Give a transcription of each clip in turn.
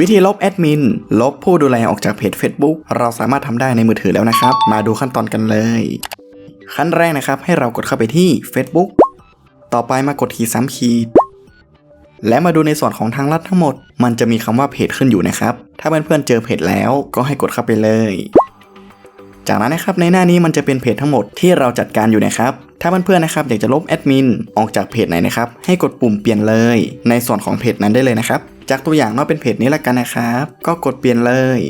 วิธีลบแอดมิน ลบผู้ดูแลออกจากเพจ Facebook เราสามารถทำได้ในมือถือแล้วนะครับ มาดูขั้นตอนกันเลย ขั้นแรกนะครับ ให้เรากดเข้าไปที่ Facebook ต่อไปมากดที่ซ้ำขีดและมาดูในส่วนของทางลัดทั้งหมด มันจะมีคำว่าเพจขึ้นอยู่นะครับ ถ้าเพื่อนๆเจอเพจแล้วก็ให้กดเข้าไปเลย จากนั้นนะครับในหน้านี้มันจะเป็นเพจทั้งหมดที่เราจัดการอยู่นะครับ ถ้าเพื่อนๆนะครับอยากจะลบแอดมินออกจากเพจไหนนะครับ ให้กดปุ่มเปลี่ยนเลย ในส่วนของเพจนั้นได้เลยนะครับ จากตัวอย่างเนาะเป็นเพจนี้ละกันนะครับ ก็กดเปลี่ยนเลย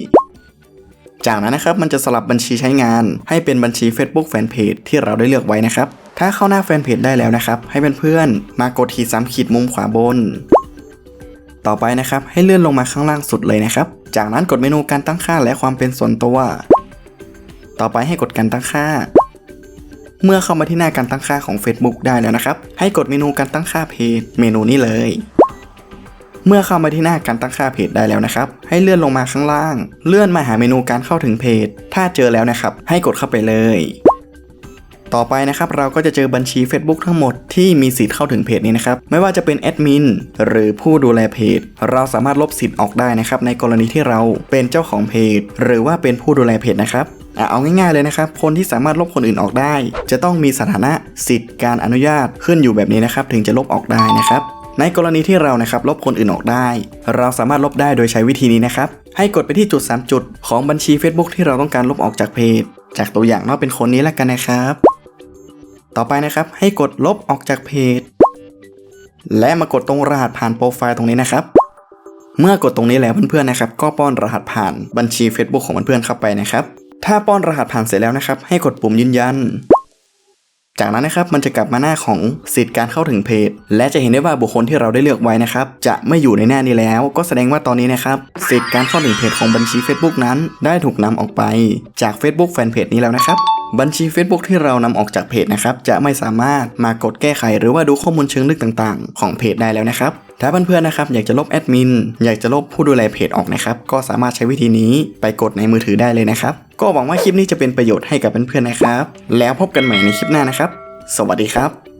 จากนั้นนะครับมันจะสลับบัญชีใช้งาน ให้เป็นบัญชี Facebook Fanpage ที่เราได้เลือกไว้นะครับ ถ้าเข้าหน้าแฟนเพจได้แล้วนะครับ ให้เพื่อนๆมากดที่ซ้ำขีดมุมขวาบน ต่อไปนะครับให้เลื่อนลงมาข้างล่างสุดเลยนะครับ จากนั้นกดเมนูการตั้งค่าและความเป็นส่วนตัว ต่อไปให้กดการตั้งค่าเมื่อเข้ามาที่หน้าการตั้งค่าของ Facebook ได้แล้วนะครับ ให้กดเมนูการตั้งค่าเพจเมนูนี้เลย เมื่อเข้ามาที่หน้าการตั้งค่าเพจได้แล้วนะครับ ให้เลื่อนลงมาข้างล่าง เลื่อนมาหาเมนูการเข้าถึงเพจ ถ้าเจอแล้วนะครับ ให้กดเข้าไปเลย ต่อไปนะครับเราก็จะเจอบัญชี Facebook ทั้งหมดที่มีสิทธิ์เข้าถึงเพจนี้นะครับ ไม่ว่าจะเป็นแอดมินหรือผู้ดูแลเพจ เราสามารถลบสิทธิ์ออกได้นะครับ ในกรณีที่เราเป็นเจ้าของเพจ หรือว่าเป็นผู้ดูแลเพจนะครับอะเอาง่ายๆเลยนะครับ คนที่สามารถลบคนอื่นออกได้ จะต้องมีสถานะสิทธิ์การอนุญาตขึ้นอยู่แบบนี้นะครับ ถึงจะลบออกได้นะครับ ในกรณีที่เรานะครับลบคนอื่นออกได้ เราสามารถลบได้โดยใช้วิธีนี้นะครับ ให้กดไปที่จุด 3 จุดของบัญชี Facebook ที่เราต้องการลบออกจากเพจ จากตัวอย่างเนาะเป็นคนนี้แล้วกันนะครับ ต่อไปนะครับให้กดลบออกจากเพจ และมากดตรงรหัสผ่านโปรไฟล์ตรงนี้นะครับ เมื่อกดตรงนี้แล้วเพื่อนๆนะครับ ก็ป้อนรหัสผ่านบัญชี Facebook ของเพื่อนๆเข้าไปนะครับ ถ้าป้อนรหัสผ่านเสร็จแล้วนะครับ ให้กดปุ่มยืนยัน จากนั้นนะครับมันจะกลับมาหน้าของสิทธิ์การเข้าถึงเพจ และจะเห็นได้ว่าบุคคลที่เราได้เลือกไว้นะครับจะไม่อยู่ในหน้านี้แล้ว ก็แสดงว่าตอนนี้นะครับสิทธิ์การเข้าถึงเพจของบัญชี Facebook นั้น ได้ถูกนำออกไปจาก Facebook Fanpage นี้แล้วนะครับ บัญชี Facebook ที่เรานำออกจากเพจนะครับจะไม่สามารถมากดแก้ไข หรือว่าดูข้อมูลเชิงลึกต่างๆ ของเพจได้แล้วนะครับถ้าเพื่อนๆนะครับอยากจะลบแอดมินอยากจะลบผู้ดูแลเพจออกนะครับก็สามารถใช้วิธีนี้ไปกดในมือถือได้เลยนะครับก็หวังว่าคลิปนี้จะเป็นประโยชน์ให้กับเพื่อนๆนะครับ แล้วพบกันใหม่ในคลิปหน้านะครับ สวัสดีครับ